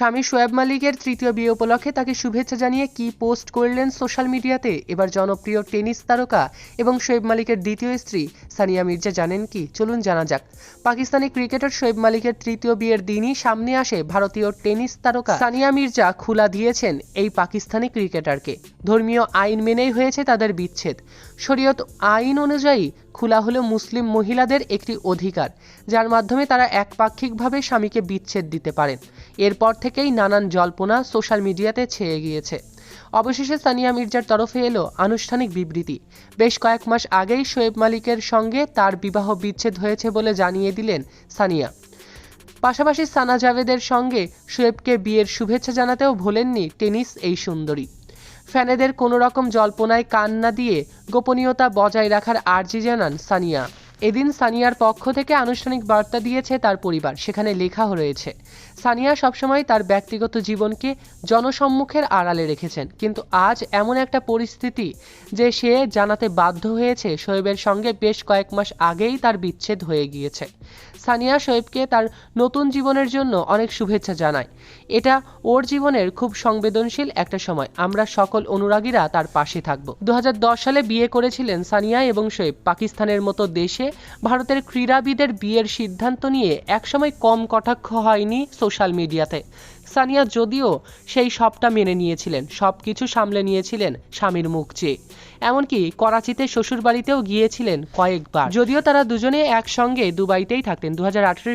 স্বামী শোয়েব মালিকের তৃতীয় বিয়ে উপলক্ষে তাকে শুভেচ্ছা জানিয়ে কি পোস্ট করলেন সোশ্যাল মিডিয়াতে? এবার জনপ্রিয় টেনিস তারকা এবং শোয়েব মালিকের দ্বিতীয় স্ত্রী সানিয়া মির্জা জানেন কি? চলুন জানা যাক। পাকিস্তানি ক্রিকেটার শোয়েব মালিকের তৃতীয় বিয়ের দিনই সামনে আসে ভারতীয় টেনিস তারকা সানিয়া মির্জা খোলা দিয়েছেন এই পাকিস্তানি ক্রিকেটারকে। ধর্মীয় আইন মেনেই হয়েছে তাদের বিচ্ছেদ। শরীয়ত আইন অনুযায়ী খোলা হলো মুসলিম মহিলাদের একটি অধিকার, যার মাধ্যমে তারা একপাক্ষিকভাবে স্বামীকে বিচ্ছেদ দিতে পারেন। এরপর থেকেই নানান জল্পনা সোশ্যাল মিডিয়াতে ছেয়ে গিয়েছে। অবশেষে সানিয়া মির্জার তরফে এলো আনুষ্ঠানিক বিবৃতি। বেশ কয়েক মাস আগেই শোয়েব মালিকের সঙ্গে তার বিবাহ বিচ্ছেদ হয়েছে বলে জানিয়ে দিলেন সানিয়া। পাশাপাশি সানা জাভেদের সঙ্গে শোয়েবকে বিয়ের শুভেচ্ছা জানাতেও ভোলেননি টেনিস এই সুন্দরী। ফ্যানেদের কোনো রকম জল্পনায় কান না দিয়ে গোপনীয়তা বজায় রাখার আর্জি জানান সানিয়া। এদিন সানিয়ার পক্ষ থেকে আনুষ্ঠানিক বার্তা দিয়েছে তার পরিবার, সেখানে লেখা রয়েছে, সানিয়া সবসময় তার ব্যক্তিগত জীবনকে জনসম্মুখের আড়ালে রেখেছেন, কিন্তু আজ এমন একটা পরিস্থিতি যে সে জানাতে বাধ্য হয়েছে, শোয়েবের সঙ্গে বেশ কয়েক মাস আগেই তার বিচ্ছেদ হয়ে গিয়েছে। সানিয়া শোয়েবকে তার নতুন জীবনের জন্য অনেক শুভেচ্ছা জানায়। এটা ওর জীবনের খুব সংবেদনশীল একটা সময়। আমরা সকল অনুরাগীরা তার পাশে থাকব। দু হাজার দশ সালে বিয়ে করেছিলেন সানিয়া এবং শোয়েব, পাকিস্তানের মতো দেশে ভারতের ক্রীড়াবিদের বিয়ের সিদ্ধান্ত নিয়ে একসময় কম কটাক্ষ হয়নি সোশ্যাল মিডিয়াতে সানিয়া যদিও সেই সবটা মেনে নিয়েছিলেন সব কিছু সামলে নিয়েছিলেন স্বামীর মুখ চেয়ে। এমনকি করাচিতে শ্বশুর বাড়িতেও গিয়েছিলেন কয়েকবার। যদিও তারা দুজনে একসঙ্গে দুবাইতেই থাকতেন। দু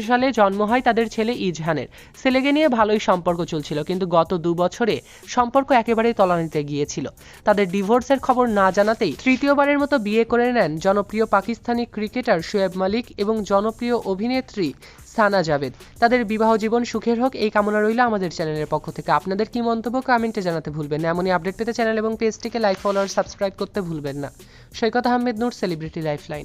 সালে জন্ম হয় তাদের ছেলে ইজহানের। ছেলেকে নিয়ে ভালোই সম্পর্ক চলছিল, কিন্তু গত দু বছরে সম্পর্ক একেবারেই তলানিতে গিয়েছিল। তাদের ডিভোর্সের খবর না জানাতেই তৃতীয়বারের মতো বিয়ে করে নেন জনপ্রিয় পাকিস্তানি ক্রিকেটার শোয়েব মালিক এবং জনপ্রিয় অভিনেত্রী সানা জাভেদ। তাদের বিবাহ জীবন সুখের হোক, এই কামনা রইল আমাদের চ্যানেলের পক্ষ থেকে। আপনাদের কি মন্তব্য কমেন্টে জানাতে ভুলবেন না। এমনই আপডেট পেতে চ্যানেল এবং পেজটিকে লাইক, ফলো আর সাবস্ক্রাইব করতে ভুলবেন না। Saikat Ahmed, Noor celebrity lifeline.